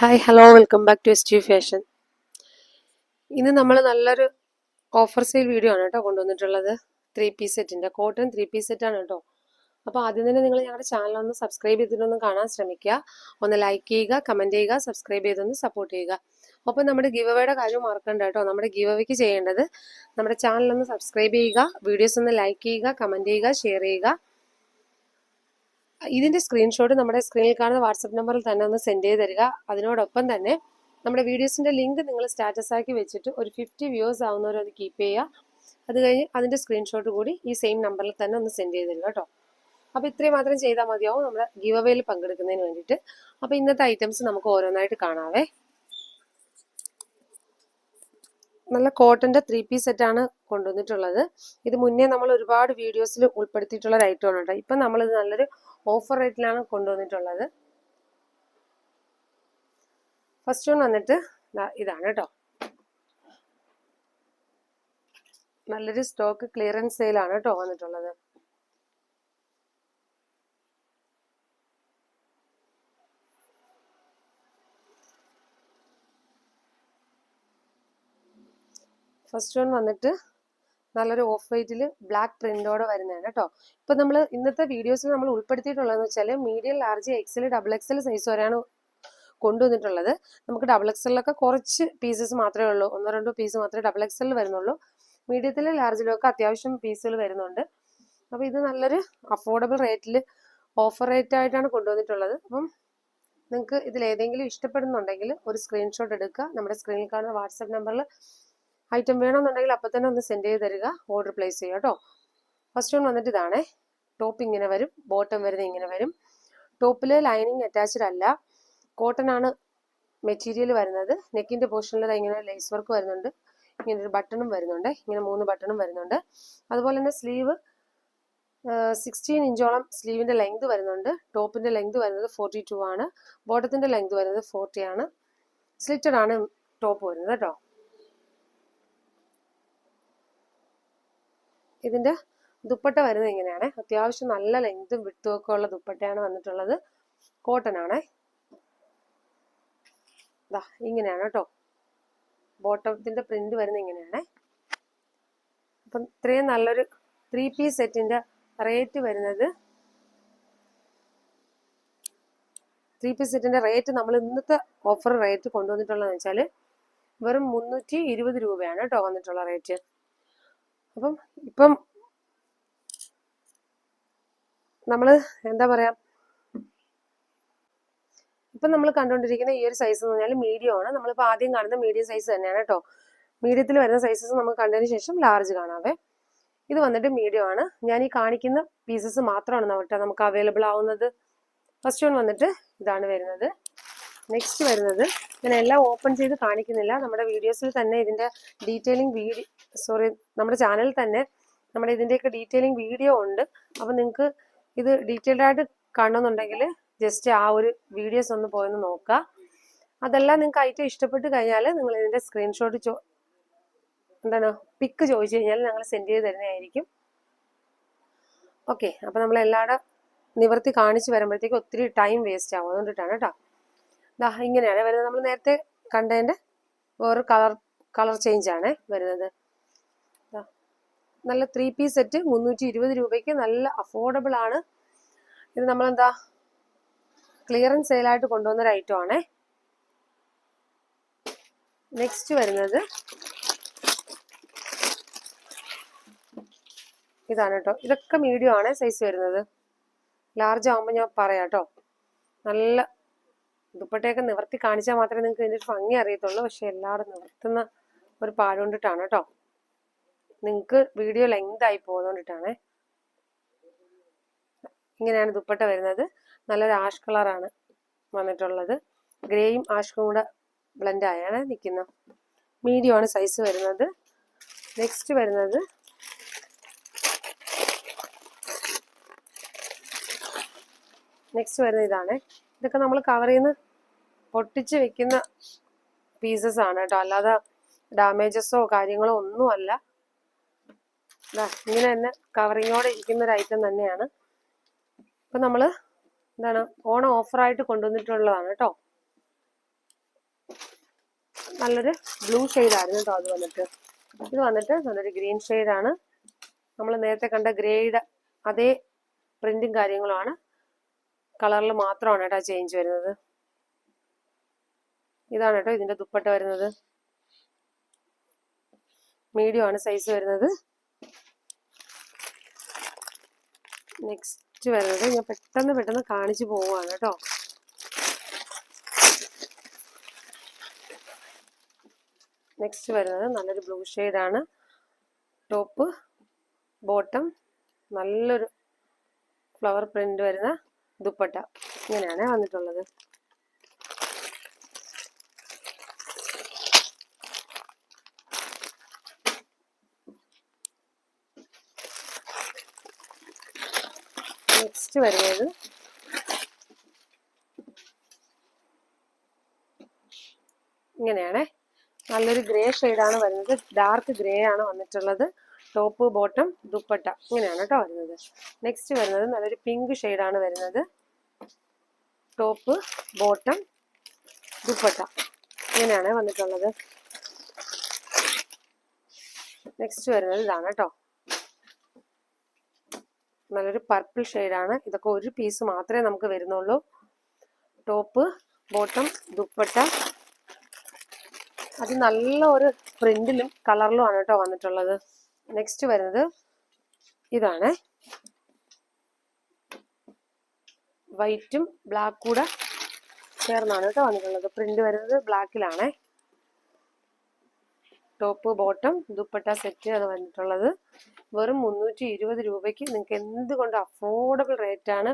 Hi hello welcome back to S T fashion ഇന്ന് നമ്മൾ നല്ലൊരു ഓഫർ സെയിൽ വീഡിയോ ആണ് കേട്ടോ കൊണ്ടുവന്നിട്ടുള്ളത്. ത്രീ പീസ് സെറ്റിന്റെ കോട്ടൺ ത്രീ പീസ് സെറ്റാണ് കേട്ടോ. അപ്പോൾ ആദ്യം തന്നെ നിങ്ങൾ ഞങ്ങളുടെ ചാനൽ ഒന്ന് സബ്സ്ക്രൈബ് ചെയ്തിട്ടൊന്ന് കാണാൻ ശ്രമിക്കുക. ഒന്ന് ലൈക്ക് ചെയ്യുക കമന്റ് ചെയ്യുക സബ്സ്ക്രൈബ് ചെയ്തൊന്ന് സപ്പോർട്ട് ചെയ്യുക. അപ്പോൾ നമ്മുടെ ഗിവ് അവയുടെ കാര്യം മറക്കണ്ട കേട്ടോ. നമ്മുടെ ഗിവ് അവയ്ക്ക് ചെയ്യേണ്ടത് നമ്മുടെ ചാനൽ ഒന്ന് സബ്സ്ക്രൈബ് ചെയ്യുക വീഡിയോസ് ഒന്ന് ലൈക്ക് ചെയ്യുക കമന്റ് ചെയ്യുക ഷെയർ ചെയ്യുക. ഇതിന്റെ സ്ക്രീൻഷോട്ട് നമ്മുടെ സ്ക്രീനിൽ കാണുന്ന വാട്സപ്പ് നമ്പറിൽ തന്നെ ഒന്ന് സെൻഡ് ചെയ്ത് തരിക. അതിനോടൊപ്പം തന്നെ നമ്മുടെ വീഡിയോസിന്റെ ലിങ്ക് നിങ്ങൾ സ്റ്റാറ്റസ് ആക്കി വെച്ചിട്ട് ഒരു ഫിഫ്റ്റി വ്യൂസ് ആവുന്നവർ അത് കീപ്പ് ചെയ്യുക. അത് കഴിഞ്ഞ് അതിന്റെ സ്ക്രീൻഷോട്ട് കൂടി ഈ സെയിം നമ്പറിൽ തന്നെ ഒന്ന് സെൻഡ് ചെയ്ത് തരിക കേട്ടോ. അപ്പോൾ ഇത്രയും മാത്രം ചെയ്താൽ മതിയാവും. നമ്മുടെ ഗിവ് അവയിൽ പങ്കെടുക്കുന്നതിന് വേണ്ടിയിട്ട്. അപ്പോൾ ഇന്നത്തെ ഐറ്റംസ് നമുക്ക് ഓരോന്നായിട്ട് കാണാവേ. നല്ല കോട്ടന്റെ ത്രീ പീസ് സെറ്റാണ് കൊണ്ടുവന്നിട്ടുള്ളത്. ഇത് മുന്നേ നമ്മൾ ഒരുപാട് വീഡിയോസിൽ ഉൾപ്പെടുത്തിയിട്ടുള്ള ഒരു ഐറ്റമാണ് കേട്ടോ ഇപ്പം നമ്മളിത് നല്ലൊരു ഓഫർ റേറ്റിലാണ് കൊണ്ടുവന്നിട്ടുള്ളത്. ഫസ്റ്റ് വൺ വന്നിട്ട് ഇതാണ് കേട്ടോ നല്ലൊരു സ്റ്റോക്ക് ക്ലിയറൻസ് സെയിലാണ് കേട്ടോ വന്നിട്ടുള്ളത്. ഫസ്റ്റ് വൺ വന്നിട്ട് നല്ലൊരു ഓഫ് വൈറ്റിൽ ബ്ലാക്ക് പ്രിന്റോടെ വരുന്നതാണ് കേട്ടോ ഇപ്പൊ നമ്മൾ ഇന്നത്തെ വീഡിയോസിൽ നമ്മൾ ഉൾപ്പെടുത്തിയിട്ടുള്ളതെന്ന് വെച്ചാൽ medium large XL double XL size വരെയാണ് കൊണ്ടുവന്നിട്ടുള്ളത്. നമുക്ക് ഡബിൾ എക്സലിലൊക്കെ കുറച്ച് പീസസ് മാത്രമേ ഉള്ളൂ. ഒന്നോ രണ്ടോ പീസ് മാത്രമേ ഡബിൾ എക്സലിൽ വരുന്നുള്ളൂ. മീഡിയത്തിലും ലാർജിലൊക്കെ അത്യാവശ്യം പീസുകൾ വരുന്നുണ്ട്. അപ്പോൾ ഇത് നല്ലൊരു അഫോർഡബിൾ റേറ്റിൽ ഓഫർ റേറ്റ് ആയിട്ടാണ് കൊണ്ടുവന്നിട്ടുള്ളത്. അപ്പം നിങ്ങൾക്ക് ഇതിൽ ഏതെങ്കിലും ഇഷ്ടപ്പെടുന്നുണ്ടെങ്കിൽ ഒരു സ്ക്രീൻഷോട്ട് എടുക്കുക. നമ്മുടെ സ്ക്രീനിൽ കാണുന്ന വാട്സപ്പ് നമ്പറിൽ ഐറ്റം വേണമെന്നുണ്ടെങ്കിൽ അപ്പം തന്നെ ഒന്ന് സെൻഡ് ചെയ്ത് തരിക. ഓർഡർ പ്ലേസ് ചെയ്യുക കേട്ടോ. ഫസ്റ്റ് വൺ വന്നിട്ട് ഇതാണേ. ടോപ്പ് ഇങ്ങനെ വരും. ബോട്ടം വരുന്നത് ഇങ്ങനെ വരും. ടോപ്പിൽ ലൈനിങ് അറ്റാച്ച്ഡ് അല്ല. കോട്ടൺ ആണ് മെറ്റീരിയൽ വരുന്നത്. നെക്കിന്റെ പോർഷനിൽ ഇങ്ങനെ ലേസ് വർക്ക് വരുന്നുണ്ട്. ഇങ്ങനെ ഒരു ബട്ടണും വരുന്നുണ്ട്. ഇങ്ങനെ മൂന്ന് ബട്ടണും വരുന്നുണ്ട്. അതുപോലെ തന്നെ സ്ലീവ് സിക്സ്റ്റീൻ ഇഞ്ചോളം സ്ലീവിന്റെ ലെങ്ത് വരുന്നുണ്ട്. ടോപ്പിന്റെ ലെങ്ത് വരുന്നത് ഫോർട്ടി ടു ആണ് ബോട്ടത്തിന്റെ ലെങ്ത് വരുന്നത് ഫോർട്ടി ആണ്. സ്ലിറ്റഡ് ആണ് ടോപ്പ് വരുന്നത് കേട്ടോ. ഇതിന്റെ ദുപ്പട്ട വരുന്നത് ഇങ്ങനെയാണ് അത്യാവശ്യം നല്ല ലെങ്തും വിട്ടും ഒക്കെ ഉള്ള ദുപ്പട്ടയാണ് വന്നിട്ടുള്ളത്. കോട്ടൺ ആണേ. ഇതാ ഇങ്ങനെയാണ് കേട്ടോ. ബോട്ടത്തിന്റെ പ്രിന്റ് വരുന്നത് ഇങ്ങനെയാണേ. അപ്പം ഇത്രയും നല്ലൊരു ത്രീ പീസ് സെറ്റിന്റെ റേറ്റ് വരുന്നത് ത്രീ പീസ് സെറ്റിന്റെ റേറ്റ് നമ്മൾ ഇന്നത്തെ ഓഫർ റേറ്റ് കൊണ്ടുവന്നിട്ടുള്ളതെന്ന് വെച്ചാൽ വെറും മുന്നൂറ്റി ഇരുപത് രൂപയാണ് കേട്ടോ വന്നിട്ടുള്ള റേറ്റ് അപ്പം ഇപ്പം നമ്മൾ എന്താ പറയാ ഇപ്പം നമ്മൾ കണ്ടുകൊണ്ടിരിക്കുന്ന ഈ ഒരു സൈസ് എന്ന് പറഞ്ഞാൽ മീഡിയം ആണ്. നമ്മളിപ്പോൾ ആദ്യം കാണുന്ന മീഡിയം സൈസ് തന്നെയാണ് കേട്ടോ മീഡിയത്തിൽ വരുന്ന സൈസസ് നമുക്ക് കണ്ടതിന് ശേഷം ലാർജ് കാണാവേ. ഇത് വന്നിട്ട് മീഡിയം ആണ്. ഞാൻ ഈ കാണിക്കുന്ന പീസസ് മാത്രമാണ് കേട്ടോ നമുക്ക് അവൈലബിൾ ആവുന്നത്. ഫസ്റ്റ് വൺ വന്നിട്ട് ഇതാണ് വരുന്നത്. നെക്സ്റ്റ് വരുന്നത്. ഞാൻ എല്ലാം ഓപ്പൺ ചെയ്ത് കാണിക്കുന്നില്ല. നമ്മുടെ വീഡിയോസിൽ തന്നെ ഇതിന്റെ ഡീറ്റെയിലിംഗ് വീഡിയോ സോറി നമ്മുടെ ചാനലിൽ തന്നെ നമ്മുടെ ഇതിന്റെയൊക്കെ ഡീറ്റെയിലിംഗ് വീഡിയോ ഉണ്ട്. അപ്പം നിങ്ങൾക്ക് ഇത് ഡീറ്റെയിൽഡ് ആയിട്ട് കാണണമെന്നുണ്ടെങ്കിൽ ജസ്റ്റ് ആ ഒരു വീഡിയോസ് ഒന്ന് പോയൊന്ന് നോക്കുക അതെല്ലാം നിങ്ങൾക്ക് ഐറ്റം ഇഷ്ടപ്പെട്ട് കഴിഞ്ഞാൽ നിങ്ങൾ ഇതിന്റെ സ്ക്രീൻഷോട്ട് ചോ എന്താണ് പിക്ക് ചോദിച്ചു കഴിഞ്ഞാൽ ഞങ്ങൾ സെൻഡ് ചെയ്ത് തരുന്നതായിരിക്കും. ഓക്കെ അപ്പം നമ്മൾ എല്ലാവരുടെ നിവർത്തി കാണിച്ച് വരുമ്പോഴത്തേക്ക് ഒത്തിരി ടൈം വേസ്റ്റ് ആവും. അതുകൊണ്ടിട്ടാണ് കേട്ടോ. ദാ ഇങ്ങനെയാണ് വരുന്നത്. നമ്മൾ നേരത്തെ കണ്ടതിന്റെ വേറൊരു കളർ കളർ ചേഞ്ചാണ് വരുന്നത്. നല്ല ത്രീ പീസ് സെറ്റ് മുന്നൂറ്റി ഇരുപത് രൂപയ്ക്ക് നല്ല അഫോർഡബിൾ ആണ്. ഇത് നമ്മളെന്താ ക്ലിയറൻസ് സെയിലായിട്ട് കൊണ്ടുവന്നൊരു ഐറ്റം ആണേ. നെക്സ്റ്റ് വരുന്നത് ഇതാണ് കേട്ടോ ഇതൊക്കെ മീഡിയം ആണ് സൈസ് വരുന്നത്. ലാർജ് ആകുമ്പോൾ ഞാൻ പറയാം കേട്ടോ നല്ല ദുപ്പട്ടയൊക്കെ നിവർത്തി കാണിച്ചാൽ മാത്രമേ നിങ്ങൾക്ക് ഇതിന്റെ ഒരു ഭംഗി അറിയത്തുള്ളൂ. പക്ഷെ എല്ലാവരും നിവർത്തുന്ന ഒരു പാടുകൊണ്ടിട്ടാണ് കേട്ടോ. നിങ്ങൾക്ക് വീഡിയോ ലെങ്ത് ആയി പോകുന്നോണ്ടിട്ടാണേ ഇങ്ങനെയാണ് ദുപ്പട്ട വരുന്നത്. നല്ലൊരു ആഷ് കളറാണ് വന്നിട്ടുള്ളത്. ഗ്രേയും ആഷും കൂടെ ബ്ലെൻഡ് ആയാണ് നിൽക്കുന്നത്. മീഡിയം ആണ് സൈസ് വരുന്നത്. നെക്സ്റ്റ് വരുന്നത് നെക്സ്റ്റ് വരുന്നത് ഇതാണ്. ഇതൊക്കെ നമ്മൾ കവർ നിന്ന് പൊട്ടിച്ച് വെക്കുന്ന പീസസ് ആണ് കേട്ടോ. അല്ലാതെ ഡാമേജസോ കാര്യങ്ങളോ ഒന്നുമല്ല. ഇങ്ങനെ തന്നെ കവറിങ്ങോടെ ഇരിക്കുന്ന ഒരു ഐറ്റം തന്നെയാണ്. ഇപ്പം നമ്മൾ എന്താണ് ഓണം ഓഫറായിട്ട് കൊണ്ടുവന്നിട്ടുള്ളതാണ് കേട്ടോ. നല്ലൊരു ബ്ലൂ ആയിരുന്നു കേട്ടോ അത് വന്നിട്ട്. ഇത് വന്നിട്ട് നല്ലൊരു ഗ്രീൻ ആണ്. നമ്മൾ നേരത്തെ കണ്ട ഗ്രേയുടെ അതേ പ്രിന്റും കാര്യങ്ങളുമാണ്. കളറിൽ മാത്രമാണ് കേട്ടോ ചേഞ്ച് വരുന്നത്. ഇതാണ് കേട്ടോ ഇതിന്റെ ദുപ്പട്ട വരുന്നത്. മീഡിയം ആണ് സൈസ് വരുന്നത്. നെക്സ്റ്റ് വരുന്നത് ഞാൻ പെട്ടെന്ന് പെട്ടെന്ന് കാണിച്ചു പോവുകയാണ് കേട്ടോ. നെക്സ്റ്റ് വരുന്നത് നല്ലൊരു ബ്ലൂ ആണ്. ടോപ്പ് ബോട്ടം നല്ലൊരു ഫ്ലവർ പ്രിന്റ് വരുന്ന ദുപ്പട്ട. ഇങ്ങനെയാണ് വന്നിട്ടുള്ളത്. നെക്സ്റ്റ് വരുന്നത് ഇങ്ങനെയാണേ. നല്ലൊരു ഗ്രേ ആണ് വരുന്നത്. ഡാർക്ക് ഗ്രേ ആണ് വന്നിട്ടുള്ളത്. ടോപ്പ് ബോട്ടം ദുപ്പട്ട ഇങ്ങനെയാണ് കേട്ടോ വരുന്നത്. നെക്സ്റ്റ് വരുന്നത് നല്ലൊരു പിങ്ക് ആണ് വരുന്നത്. ടോപ്പ് ബോട്ടം ദുപ്പട്ട ഇങ്ങനെയാണ് വന്നിട്ടുള്ളത്. നെക്സ്റ്റ് വരുന്നത് ഇതാണ് കേട്ടോ. നല്ലൊരു പർപ്പിൾ ആണ്. ഇതൊക്കെ ഒരു പീസ് മാത്രമേ നമുക്ക് വരുന്നുള്ളൂ. Top bottom dupatta. അത് നല്ല ഒരു പ്രിന്റിലും കളറിലും ആണ് കേട്ടോ വന്നിട്ടുള്ളത്. നെക്സ്റ്റ് വരുന്നത് ഇതാണ്. വൈറ്റും ബ്ലാക്ക് കൂടെ ചേർന്നാണ് കേട്ടോ വന്നിട്ടുള്ളത്. പ്രിന്റ് വരുന്നത് ബ്ലാക്കിലാണ് ടോപ്പ് ബോട്ടം ദുപ്പട്ട സെറ്റ് അത് വന്നിട്ടുള്ളത്. വെറും മുന്നൂറ്റി ഇരുപത് രൂപയ്ക്ക് നിങ്ങൾക്ക് എന്തുകൊണ്ട് അഫോർഡബിൾ റേറ്റ് ആണ്?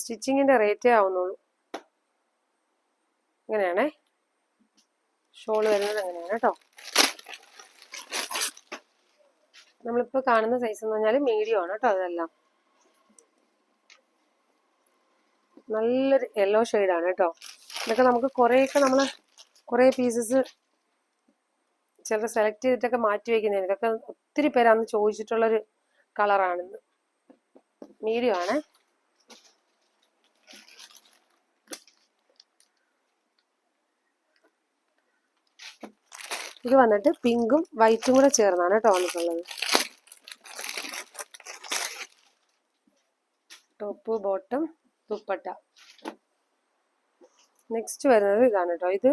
സ്റ്റിച്ചിങ്ങിന്റെ റേറ്റേ ആവുന്നുള്ളൂ. ഇങ്ങനെയാണേ ഷോൾ വരുന്നത് അങ്ങനെയാണ് കേട്ടോ. നമ്മളിപ്പോൾ കാണുന്ന സൈസ് എന്ന് പറഞ്ഞാൽ മീഡിയം ആണ് കേട്ടോ അതെല്ലാം. നല്ലൊരു യെല്ലോ ആണ് കേട്ടോ. ഇതൊക്കെ നമുക്ക് കുറേയൊക്കെ നമ്മൾ കുറേ പീസസ് ചിലർ സെലക്ട് ചെയ്തിട്ടൊക്കെ മാറ്റി വെക്കുന്നതിന് ഇതൊക്കെ ഒത്തിരി പേര് അന്ന് ചോദിച്ചിട്ടുള്ളൊരു കളറാണിന്ന് മീഡിയം ആണ്. ഇത് വന്നിട്ട് പിങ്കും വൈറ്റും കൂടെ ചേർന്നാണ് കേട്ടോ വന്നിട്ടുള്ളത്. ടോപ്പ് ബോട്ടം ദുപ്പട്ട നെക്സ്റ്റ് വരുന്നത് ഇതാണ് കേട്ടോ ഇത്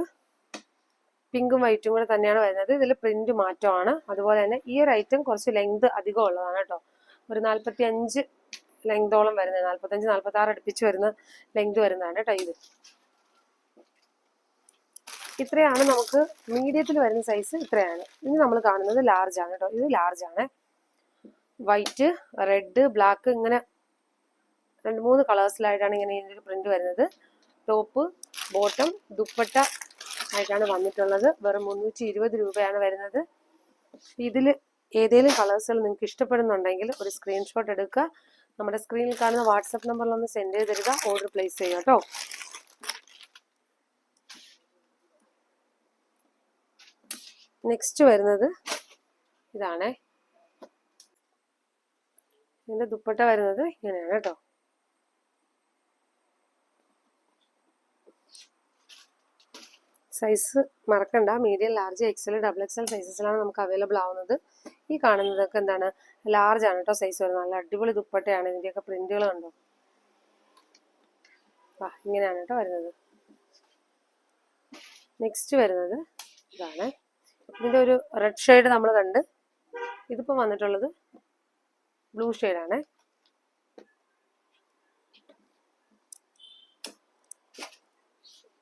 പിങ്കും വൈറ്റും കൂടെ തന്നെയാണ് വരുന്നത്. ഇതിൽ പ്രിന്റ് മാറ്റമാണ്. അതുപോലെ തന്നെ ഈ ഒരു ഐറ്റം കുറച്ച് ലെങ്ത് അധികം ഉള്ളതാണ് കേട്ടോ ഒരു നാൽപ്പത്തി അഞ്ച് ലെങ്തോളം വരുന്നത്. നാൽപ്പത്തഞ്ച് നാൽപ്പത്തി ആറ് അടുപ്പിച്ച് വരുന്ന ലെങ്ത് വരുന്നതാണ് കേട്ടോ ഇത്. ഇത്രയാണ് നമുക്ക് മീഡിയത്തിൽ വരുന്ന സൈസ് ഇത്രയാണ്. ഇനി നമ്മൾ കാണുന്നത് ലാർജ് ആണ് കേട്ടോ ഇത് ലാർജ് ആണ്. വൈറ്റ് റെഡ് ബ്ലാക്ക് ഇങ്ങനെ രണ്ട് മൂന്ന് കളേഴ്സിലായിട്ടാണ് ഇങ്ങനെ ഇതിന്റെ ഒരു പ്രിന്റ് വരുന്നത്. ടോപ്പ് ബോട്ടം ദുപ്പട്ട ആയിട്ടാണ് വന്നിട്ടുള്ളത്. വെറും മുന്നൂറ്റി ഇരുപത് രൂപയാണ് വരുന്നത്. ഇതിൽ ഏതെങ്കിലും കളേഴ്സുകൾ നിങ്ങൾക്ക് ഇഷ്ടപ്പെടുന്നുണ്ടെങ്കിൽ ഒരു സ്ക്രീൻഷോട്ട് എടുക്കുക. നമ്മുടെ സ്ക്രീനിൽ കാണുന്ന വാട്സപ്പ് നമ്പറിലൊന്ന് സെൻഡ് ചെയ്ത് തരിക. ഓർഡർ പ്ലേസ് ചെയ്യുക കേട്ടോ നെക്സ്റ്റ് വരുന്നത് ഇതാണേ. ഇതിന്റെ ദുപ്പട്ട വരുന്നത് ഇങ്ങനെയാണ് കേട്ടോ സൈസ് മറക്കണ്ട. Medium large XL double XL സൈസസിലാണ് നമുക്ക് അവൈലബിൾ ആവുന്നത്. ഈ കാണുന്നതൊക്കെ എന്താണ്? ലാർജ് ആണ് കേട്ടോ സൈസ് വരുന്നത്. നല്ല അടിപൊളി ദുപ്പട്ടയാണ്. ഇതിന്റെയൊക്കെ പ്രിന്റുകൾ കണ്ടോ? വാ ഇങ്ങനെയാണ് കേട്ടോ വരുന്നത്. നെക്സ്റ്റ് വരുന്നത് ഇതാണ്. ഇതിന്റെ ഒരു റെഡ് ഷെയ്ഡ് നമ്മൾ കണ്ട്. ഇതിപ്പോൾ വന്നിട്ടുള്ളത് ബ്ലൂ ഷെയ്ഡാണ്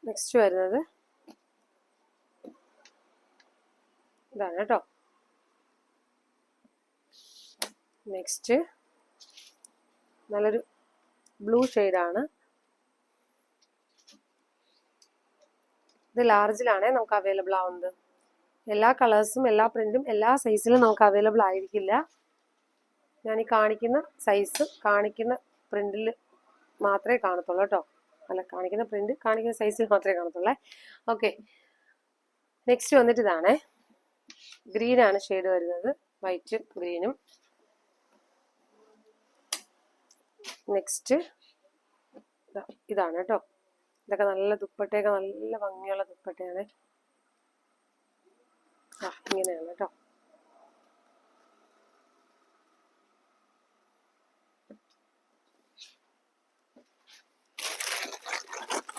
നെക്സ്റ്റ് വരുന്നത് ഇതാണ് കേട്ടോ നെക്സ്റ്റ് നല്ലൊരു ബ്ലൂ ഷെയ്ഡാണ് ഇത് ലാർജിലാണേ നമുക്ക് അവൈലബിൾ ആവുന്നത്. എല്ലാ കളേഴ്സും എല്ലാ പ്രിന്റും എല്ലാ സൈസിലും നമുക്ക് അവൈലബിൾ ആയിരിക്കില്ല. ഞാൻ ഈ കാണിക്കുന്ന സൈസ് കാണിക്കുന്ന പ്രിന്റിൽ മാത്രമേ കാണത്തുള്ളൂ കേട്ടോ. അല്ല കാണിക്കുന്ന പ്രിന്റ് കാണിക്കുന്ന സൈസിൽ മാത്രമേ കാണത്തുള്ളേ. ഓക്കെ നെക്സ്റ്റ് വന്നിട്ട് ഇതാണേ. ഗ്രീൻ ആണ് ഷെയ്ഡ് വരുന്നത്. വൈറ്റ് ഗ്രീനും നെക്സ്റ്റ് ഇതാണ് കേട്ടോ ഇതൊക്കെ നല്ല ദുപ്പട്ടയൊക്കെ നല്ല ഭംഗിയുള്ള ദുപ്പട്ടയാണ്. ഇങ്ങനെയാണ് കേട്ടോ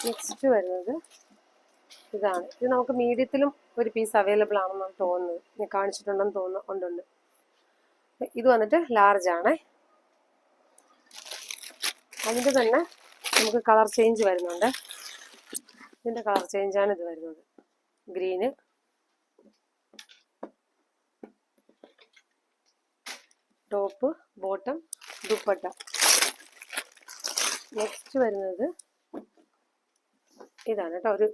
നെക്സ്റ്റ് വരുന്നത് ഇതാണ്. ഇത് നമുക്ക് മീഡിയത്തിലും ഒരു പീസ് അവൈലബിൾ ആണെന്നാണ് തോന്നുന്നത്. ഞാൻ കാണിച്ചിട്ടുണ്ടെന്ന് തോന്നുന്നു ഉണ്ടുണ്ട്. ഇത് വന്നിട്ട് ലാർജ് ആണ്. അതിന്റെ തന്നെ നമുക്ക് കളർ ചേഞ്ച് വരുന്നുണ്ട്. ഇതിന്റെ കളർ ചേഞ്ചാണ് ഇത് വരുന്നത്. Green top bottom dupatta next വരുന്നത് ഇതാണ് കേട്ടോ. ഒരു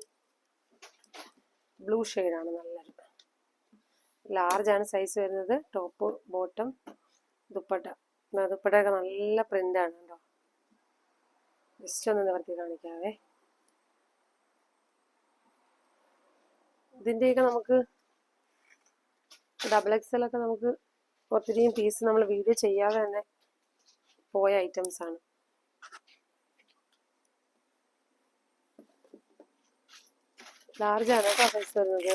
ബ്ലൂ ഷെയ്ഡാണ് നല്ലത്. ലാർജ് ആണ് സൈസ് വരുന്നത്. Top bottom dupatta. ദുപ്പട്ട ദുപ്പട്ടയൊക്കെ നല്ല പ്രിന്റാണ് കേട്ടോ ജസ്റ്റ് ഒന്ന് നിവർത്തി കാണിക്കാവേ. ഇതിന്റെയൊക്കെ നമുക്ക് ഡബിൾ എക്സൽ ഒക്കെ നമുക്ക് ഒത്തിരിയും പീസ് നമ്മൾ വീഡിയോ ചെയ്യാതെ തന്നെ പോയ ഐറ്റംസ് ആണ് ലാർജ് ആണ് കേട്ടോ സൈസ് വരുന്നത്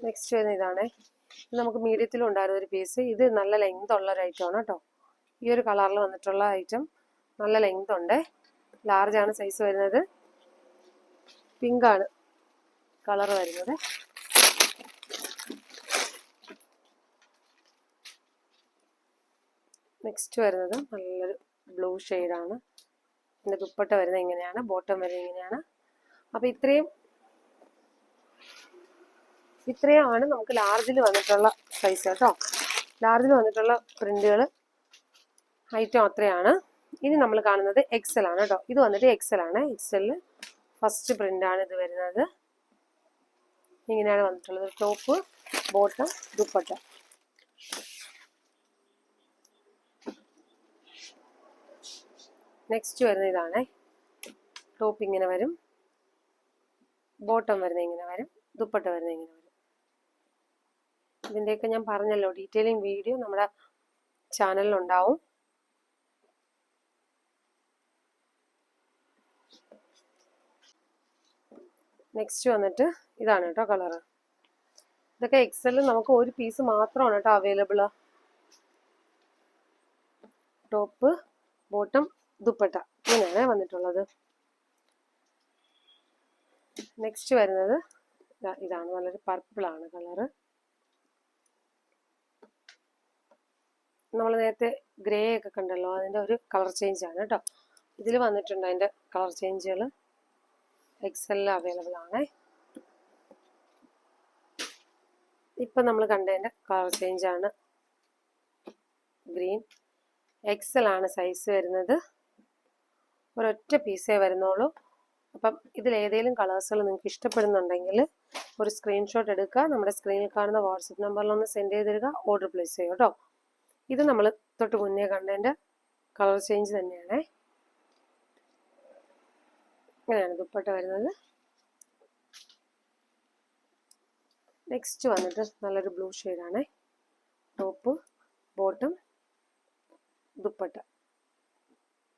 നെക്സ്റ്റ് വരുന്ന ഇതാണേ. ഇത് നമുക്ക് മീഡിയത്തിലും ഉണ്ടായിരുന്ന ഒരു പീസ് ഇത് നല്ല ലെങ്ത് ഉള്ള ഒരു ഐറ്റം ആണ് കേട്ടോ. ഈ ഒരു കളറിൽ വന്നിട്ടുള്ള ഐറ്റം നല്ല ലെങ്ത് ഉണ്ട്. ലാർജ് ആണ് സൈസ് വരുന്നത്. പിങ്ക് ആണ് കളർ വരുന്നത്. നെക്സ്റ്റ് വരുന്നത് നല്ലൊരു ബ്ലൂ ഷെയ്ഡാണ് ഇതിന്റെ ദുപ്പട്ട വരുന്നത് ഇങ്ങനെയാണ് ബോട്ടം വരുന്നത് ഇങ്ങനെയാണ്. അപ്പോൾ ഇത്രയും ഇത്രയുമാണ് നമുക്ക് ലാർജിൽ വന്നിട്ടുള്ള സൈസ് കേട്ടോ ലാർജിൽ വന്നിട്ടുള്ള പ്രിന്റുകൾ ഐറ്റം അത്രയാണ്. ഇനി നമ്മൾ കാണുന്നത് എക്സൽ ആണ് കേട്ടോ ഇത് വന്നിട്ട് എക്സൽ ആണ്. എക്സലിൽ ഫസ്റ്റ് പ്രിന്റ് ആണ് ഇത് വരുന്നത്. ഇങ്ങനെയാണ് വന്നിട്ടുള്ളത്. Top bottom dupatta. നെക്സ്റ്റ് വരുന്ന ഇതാണ്. ടോപ്പ് ഇങ്ങനെ വരും. ബോട്ടം വരുന്ന ഇങ്ങനെ വരും. ദുപ്പട്ട വരുന്ന ഇങ്ങനെ വരും. ഇതിന്റെയൊക്കെ ഞാൻ പറഞ്ഞല്ലോ ഡീറ്റെയിലിംഗ് വീഡിയോ നമ്മുടെ ചാനലിലുണ്ടാവും നെക്സ്റ്റ് വന്നിട്ട് ഇതാണ് കേട്ടോ കളറ് ഇതൊക്കെ എക്സലിൽ നമുക്ക് ഒരു പീസ് മാത്രമാണ് കേട്ടോ അവൈലബിൾ ടോപ്പ് ബോട്ടം ദുപ്പട്ട. ഇങ്ങനെയാണ് വന്നിട്ടുള്ളത്. നെക്സ്റ്റ് വരുന്നത് ഇതാണ്. നല്ലൊരു പർപ്പിൾ ആണ് കളറ് നമ്മൾ നേരത്തെ ഗ്രേ ഒക്കെ കണ്ടല്ലോ. അതിന്റെ ഒരു കളർ ചേഞ്ച് ആണ് കേട്ടോ. ഇതിൽ വന്നിട്ടുണ്ട് അതിന്റെ കളർ ചേഞ്ചുകൾ എക്സലിൽ അവൈലബിൾ ആണ്. ഇപ്പം നമ്മൾ കണ്ടതിന്റെ കളർ ചേഞ്ച് ആണ്. ഗ്രീൻ എക്സൽ ആണ് സൈസ് വരുന്നത്. ഒരൊറ്റ പീസേ വരുന്നുള്ളൂ. അപ്പം ഇതിൽ ഏതെങ്കിലും കളേഴ്സുകൾ നിങ്ങൾക്ക് ഇഷ്ടപ്പെടുന്നുണ്ടെങ്കിൽ ഒരു സ്ക്രീൻഷോട്ട് എടുക്കുക. നമ്മുടെ സ്ക്രീനിൽ കാണുന്ന വാട്സപ്പ് നമ്പറിലൊന്ന് സെൻഡ് ചെയ്ത് തരിക ഓർഡർ പ്ലേസ് ചെയ്യുക കേട്ടോ ഇത് നമ്മൾ തൊട്ട് മുന്നേ കണ്ടതിന്റെ കളർ ചേഞ്ച് തന്നെയാണേ. ഇങ്ങനെയാണ് ദുപ്പട്ട വരുന്നത്. നെക്സ്റ്റ് വന്നിട്ട് നല്ലൊരു ബ്ലൂ ഷെയ്ഡാണ് ടോപ്പ് ബോട്ടം ദുപ്പട്ട.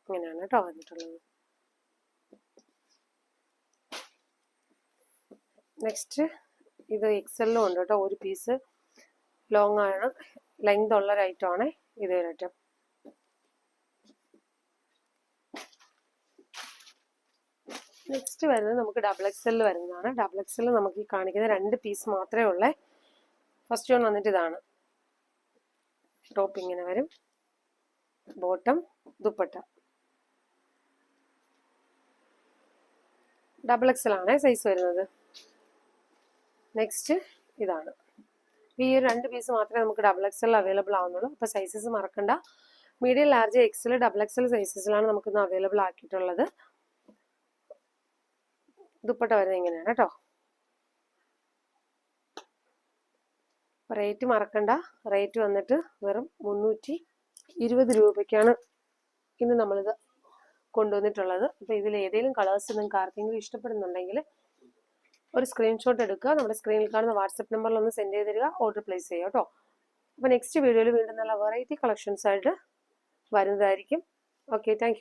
ഇങ്ങനെയാണ് കേട്ടോ വന്നിട്ടുള്ളത്. നെക്സ്റ്റ് ഇത് എക്സലിലും ഉണ്ട് കേട്ടോ. ഒരു പീസ് ലോങ് ആണ്. ലെങ്ത് ഉള്ള ഒരു ഐറ്റം ആണ് ഇത് ഒരു നെക്സ്റ്റ് വരുന്നത് നമുക്ക് ഡബിൾ എക്സലിൽ വരുന്നതാണ്. ഡബിൾ എക്സലിൽ നമുക്ക് ഈ കാണിക്കുന്ന രണ്ട് പീസ് മാത്രമേ ഉള്ളേ. ഫസ്റ്റ് വൺ വന്നിട്ട് ഇതാണ്. ടോപ്പ് ഇങ്ങനെ വരും. ബോട്ടം ദുപ്പട്ട. ഡബിൾ എക്സൽ ആണ് സൈസ് വരുന്നത്. നെക്സ്റ്റ് ഇതാണ്. ഈ ഒരു രണ്ട് പീസ് മാത്രമേ നമുക്ക് ഡബിൾ എക്സൽ അവൈലബിൾ ആവുന്നുള്ളൂ. അപ്പോൾ സൈസസ് മറക്കണ്ട. Medium large XL double XL സൈസസിലാണ് നമുക്കിന്ന് അവൈലബിൾ ആക്കിയിട്ടുള്ളത്. ദുപ്പട്ട വരുന്നത് ഇങ്ങനെയാണ് കേട്ടോ. റേറ്റ് മറക്കണ്ട. റേറ്റ് വന്നിട്ട് വെറും മുന്നൂറ്റി ഇരുപത് രൂപയ്ക്കാണ് ഇന്ന് നമ്മളിത് കൊണ്ടുവന്നിട്ടുള്ളത്. അപ്പോൾ ഇതിൽ ഏതെങ്കിലും കളേഴ്സ് നിങ്ങൾക്ക് ആർക്കെങ്കിലും ഇഷ്ടപ്പെടുന്നുണ്ടെങ്കിൽ ഒരു സ്ക്രീൻഷോട്ട് എടുക്കുക. നമ്മുടെ സ്ക്രീനിൽ കാണുന്ന വാട്സപ്പ് നമ്പറിൽ ഒന്ന് സെൻഡ് ചെയ്ത് തരിക. ഓർഡർ പ്ലേസ് ചെയ്യുക കേട്ടോ. അപ്പോൾ നെക്സ്റ്റ് വീഡിയോയിൽ വീണ്ടും നല്ല വെറൈറ്റി കളക്ഷൻസ് ആയിട്ട് വരുന്നതായിരിക്കും. Okay thank